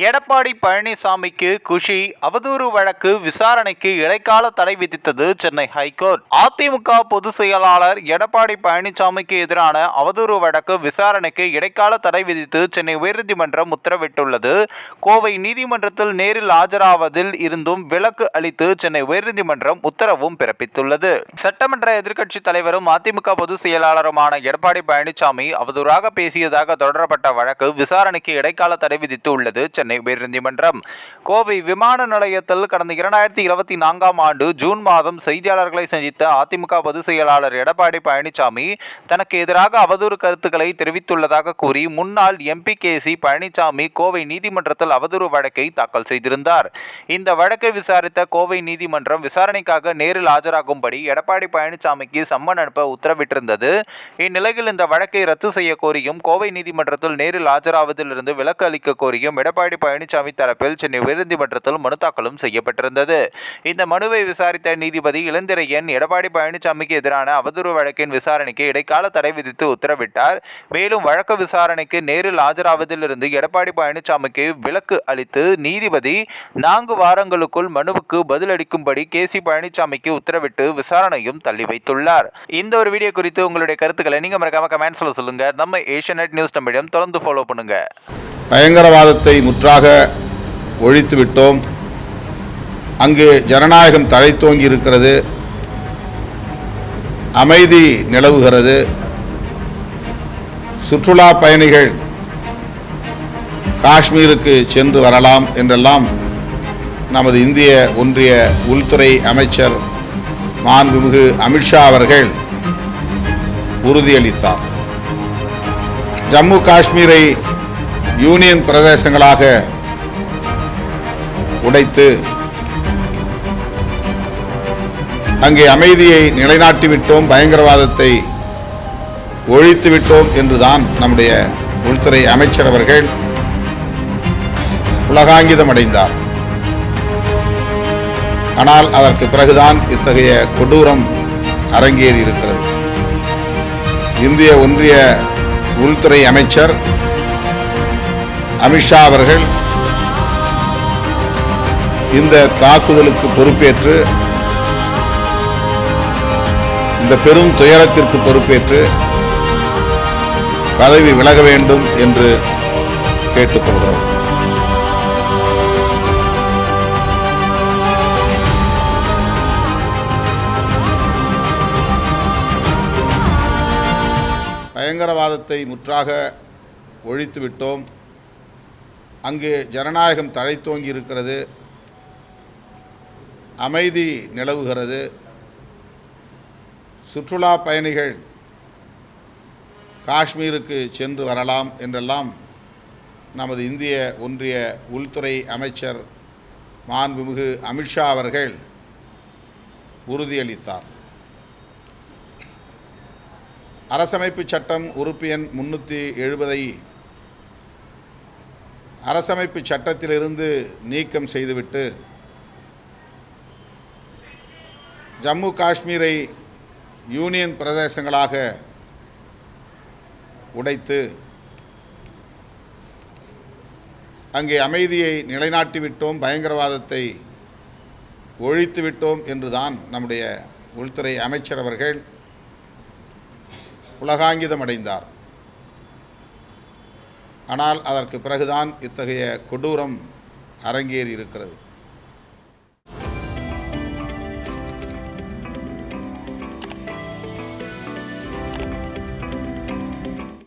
எடப்பாடி பழனிசாமிக்கு குஷி அவதூறு வழக்கு விசாரணைக்கு இடைக்கால தடை விதித்தது சென்னை ஹைகோர்ட். அதிமுக பொதுச் செயலாளர் எடப்பாடி பழனிசாமிக்கு எதிரான அவதூறு வழக்கு விசாரணைக்கு இடைக்கால தடை விதித்து சென்னை உயர்நீதிமன்றம் உத்தரவிட்டுள்ளது. கோவை நீதிமன்றத்தில் நேரில் ஆஜராவதில் இருந்தும் விலக்கு அளித்து சென்னை உயர்நீதிமன்றம் உத்தரவும் பிறப்பித்துள்ளது. சட்டமன்ற எதிர்க்கட்சித் தலைவரும் அதிமுக பொதுச் செயலாளருமான எடப்பாடி பழனிசாமி அவதூறாக பேசியதாக தொடரப்பட்ட வழக்கு விசாரணைக்கு இடைக்கால தடை விதித்து உள்ளது சென்னை உயர்நீதிமன்றம். கோவை விமான நிலையத்தில் கடந்த இரண்டாயிரத்தி இருபத்தி நான்காம் ஆண்டு ஜூன் மாதம் செய்தியாளர்களை சந்தித்த அதிமுக பொதுச் செயலாளர் எடப்பாடி பழனிசாமி தனக்கு எதிராக அவதூறு கருத்துக்களை தெரிவித்துள்ளதாக கூறி முன்னாள் MP K. C. Palanisamy Kovai நீதிமன்றத்தில் அவதூறு வழக்கை தாக்கல் செய்திருந்தார். இந்த வழக்கை விசாரித்த கோவை நீதிமன்றம் விசாரணைக்காக நேரில் ஆஜராகும்படி எடப்பாடி பழனிசாமிக்கு சம்மன் அனுப்ப உத்தரவிட்டிருந்தது. இந்நிலையில் இந்த வழக்கை ரத்து செய்ய கோரியும் கோவை நீதிமன்றத்தில் நேரில் ஆஜராவதிலிருந்து விலக்கு அளிக்க கோரியும் எடப்பாடி பழனிசாமி தரப்பில் சென்னை உயர்நீதிமன்றத்தில் மனு தாக்கலும் செய்யப்பட்டிருந்தது. இந்த மனுவை விசாரித்த நீதிபதி இளந்திரையன் எடப்பாடி பழனிசாமிக்கு எதிரான அவதூறு வழக்கின் விசாரணைக்கு இடைக்கால தடை விதித்து உத்தரவிட்டார். மேலும் வழக்கு விசாரணைக்கு நேரில் ஆஜராவதிலிருந்து எடப்பாடி பழனிசாமிக்கு விலக்கு அளித்து நீதிபதி நான்கு வாரங்களுக்குள் மனுவுக்கு பதிலளிக்கும்படி கே. சி. பழனிசாமிக்கு உத்தரவிட்டு விசாரணையும் தள்ளி வைத்துள்ளார். இந்த ஒரு வீடியோ குறித்து உங்களுடைய கருத்துக்களை நீங்க மறக்காம கமெண்ட்ஸ்ல சொல்லுங்க. நம்ம ஏஷியநெட் நியூஸ் தமிழம் தொடர்ந்து ஃபாலோ பண்ணுங்க. பயங்கரவாதத்தை முற்றாக ஒழித்து விட்டோம். அங்கு ஜனநாயகம் தழைத்தோங்கி இருக்கிறது. அமைதி நிலவுகிறது. சுற்றுலா பயணிகள் காஷ்மீருக்கு சென்று வரலாம் என்றெல்லாம் நமது இந்திய ஒன்றிய உள்துறை அமைச்சர் மாண்புமிகு அமித்ஷா அவர்கள் உறுதியளித்தார். ஜம்மு காஷ்மீரை யூனியன் பிரதேசங்களாக உடைத்து அங்கே அமைதியை நிலைநாட்டி விட்டோம் பயங்கரவாதத்தை ஒழித்து விட்டோம் என்றுதான் நம்முடைய உள்துறை அமைச்சர் அவர்கள் உலகாங்கிதம் அடைந்தார் ஆனால் அதற்கு பிறகுதான் இத்தகைய கொடூரம் அரங்கேறி இருக்கிறது இந்திய ஒன்றிய உள்துறை அமைச்சர் அமித்ஷா அவர்கள் இந்த தாக்குதலுக்கு பொறுப்பேற்று இந்த பெரும் துயரத்திற்கு பொறுப்பேற்று பதவி விலக வேண்டும் என்று கேட்டுக்கொள்கிறோம். பயங்கரவாதத்தை முற்றாக ஒழித்துவிட்டோம். அங்கு ஜனநாயகம் தழைத்தோங்கி இருக்கிறது அமைதி நிலவுகிறது. சுற்றுலா பயணிகள் காஷ்மீருக்கு சென்று வரலாம் என்றெல்லாம் நமது இந்திய ஒன்றிய உள்துறை அமைச்சர் மாண்புமிகு அமித்ஷா அவர்கள் உறுதியளித்தார். அரசமைப்பு சட்டம் உறுப்பு எண் முன்னூற்றி எழுபதை அரசமைப்பு சட்டத்திலிருந்து நீக்கம் செய்துவிட்டு ஜம்மு காஷ்மீரை யூனியன் பிரதேசங்களாக உடைத்து அங்கே அமைதியை நிலைநாட்டிவிட்டோம் பயங்கரவாதத்தை ஒழித்துவிட்டோம் என்றுதான் நம்முடைய உள்துறை அமைச்சர் அவர்கள் உலகாங்கிதம் அடைந்தார். ஆனால் அதற்கு பிறகுதான் இத்தகைய கொடூரம் அரங்கேறி இருக்கிறது